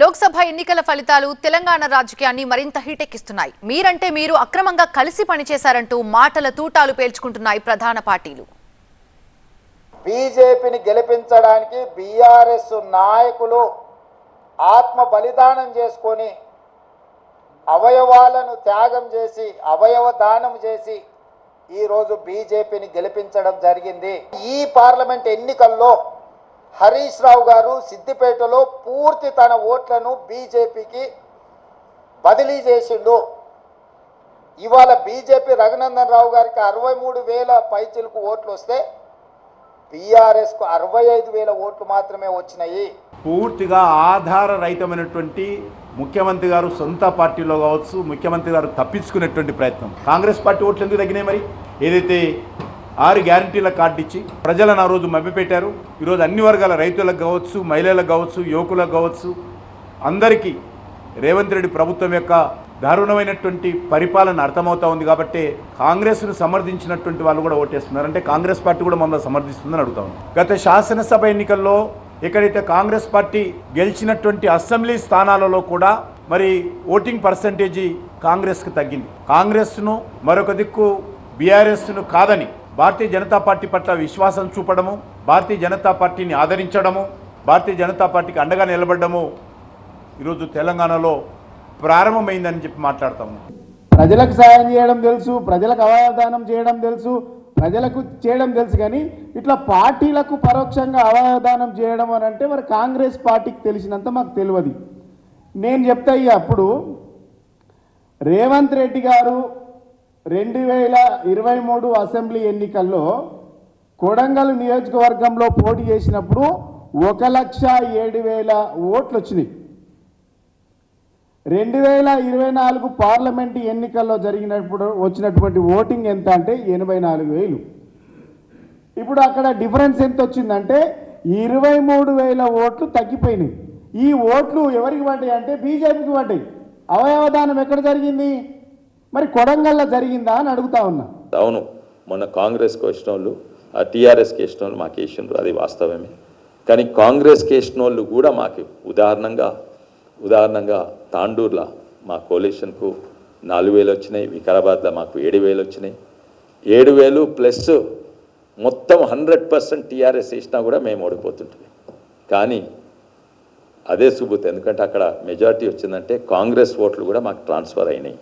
లోక్సభ ఎన్నికల ఫలితాలు తెలంగాణ రాజకీయాన్ని మరింత హీటెక్కిస్తున్నాయి. మీరంటే మీరు అక్రమంగా కలిసి పనిచేశారంటూ మాటల తూటాలు పేల్చుకుంటున్నాయి ప్రధాన పార్టీలు. బీజేపీని గెలిపించడానికి బీఆర్ఎస్ నాయకులు ఆత్మ బలిదానం చేసుకొని అవయవాలను త్యాగం చేసి అవయవ దానం చేసి ఈరోజు బీజేపీని గెలిపించడం జరిగింది. ఈ పార్లమెంట్ ఎన్నికల్లో హరీష్ రావు గారు సిద్దిపేటలో పూర్తి తన ఓట్లను బీజేపీకి బదిలీ చేసిండు. ఇవాళ బీజేపీ రఘునందన్ రావు గారికి అరవై మూడు వేల పైచిలకు ఓట్లు వస్తే బీఆర్ఎస్కు అరవై ఐదు వేల ఓట్లు మాత్రమే వచ్చినాయి. పూర్తిగా ఆధార రహితమైనటువంటి ముఖ్యమంత్రి గారు సొంత పార్టీలో కావచ్చు ముఖ్యమంత్రి గారు తప్పించుకునేటువంటి ప్రయత్నం. కాంగ్రెస్ పార్టీ ఓట్లు ఎందుకు తగ్గినాయి మరి? ఏదైతే ఆరు గ్యారంటీల కార్డు ఇచ్చి ప్రజలను ఆ రోజు మభ్యపెట్టారు. ఈరోజు అన్ని వర్గాల రైతులకు కావచ్చు మహిళలకు కావచ్చు యువకులకు కావచ్చు అందరికీ రేవంత్ రెడ్డి ప్రభుత్వం యొక్క దారుణమైనటువంటి పరిపాలన అర్థమవుతా ఉంది కాబట్టి కాంగ్రెస్ను సమర్థించినటువంటి వాళ్ళు కూడా ఓటేస్తున్నారు. అంటే కాంగ్రెస్ పార్టీ కూడా మమ్మల్ని సమర్థిస్తుందని అడుగుతా ఉంది గత శాసనసభ ఎన్నికల్లో ఎక్కడైతే కాంగ్రెస్ పార్టీ గెలిచినటువంటి అసెంబ్లీ స్థానాలలో కూడా మరి ఓటింగ్ పర్సంటేజీ కాంగ్రెస్కి తగ్గింది. కాంగ్రెస్ను మరొక దిక్కు బీఆర్ఎస్ను కాదని భారతీయ జనతా పార్టీ పట్ల విశ్వాసం చూపడము భారతీయ జనతా పార్టీని ఆదరించడము భారతీయ జనతా పార్టీకి అండగా నిలబడము ఈరోజు తెలంగాణలో ప్రారంభమైందని చెప్పి మాట్లాడతాము. ప్రజలకు సాయం చేయడం తెలుసు ప్రజలకు అవయవదానం చేయడం తెలుసు ప్రజలకు చేయడం తెలుసు కానీ ఇట్లా పార్టీలకు పరోక్షంగా అవయవదానం చేయడం అని అంటే మరి కాంగ్రెస్ పార్టీకి తెలిసినంత మాకు తెలియదు. నేను చెప్తా అప్పుడు రేవంత్ రెడ్డి గారు రెండు వేల ఇరవై మూడు అసెంబ్లీ ఎన్నికల్లో కొడంగల్ నియోజకవర్గంలో పోటీ చేసినప్పుడు ఒక లక్ష ఏడు వేల ఓట్లు వచ్చినాయి రెండు వేల ఇరవై నాలుగు పార్లమెంటు ఎన్నికల్లో జరిగినప్పుడు వచ్చినటువంటి ఓటింగ్ ఎంత అంటే ఎనభై నాలుగు వేలు. ఇప్పుడు అక్కడ డిఫరెన్స్ ఎంత వచ్చిందంటే ఇరవై మూడు వేల ఓట్లు తగ్గిపోయినాయి. ఈ ఓట్లు ఎవరికి పడ్డాయి అంటే బీజేపీకి పడ్డాయి. అవయవదానం ఎక్కడ జరిగింది? మరి కొడంగల్లో జరిగిందా అని అడుగుతా ఉన్నా. అవును మొన్న కాంగ్రెస్కి వచ్చిన వాళ్ళు ఆ టీఆర్ఎస్కి వేసిన వాళ్ళు మాకు వేసినారు అది వాస్తవమే. కానీ కాంగ్రెస్కి వేసిన వాళ్ళు కూడా మాకు ఉదాహరణంగా ఉదాహరణంగా తాండూర్ల మా కోలేషన్కు నాలుగు వేలు వచ్చినాయి వికారాబాద్లో మాకు ఏడు వేలు వచ్చినాయి. ఏడు వేలు ప్లస్ మొత్తం హండ్రెడ్ పర్సెంట్ టీఆర్ఎస్ వేసినా కూడా మేము ఓడిపోతుంటుంది కానీ అదే సుబుత్ ఎందుకంటే అక్కడ మెజారిటీ వచ్చిందంటే కాంగ్రెస్ ఓట్లు కూడా మాకు ట్రాన్స్ఫర్ అయినాయి.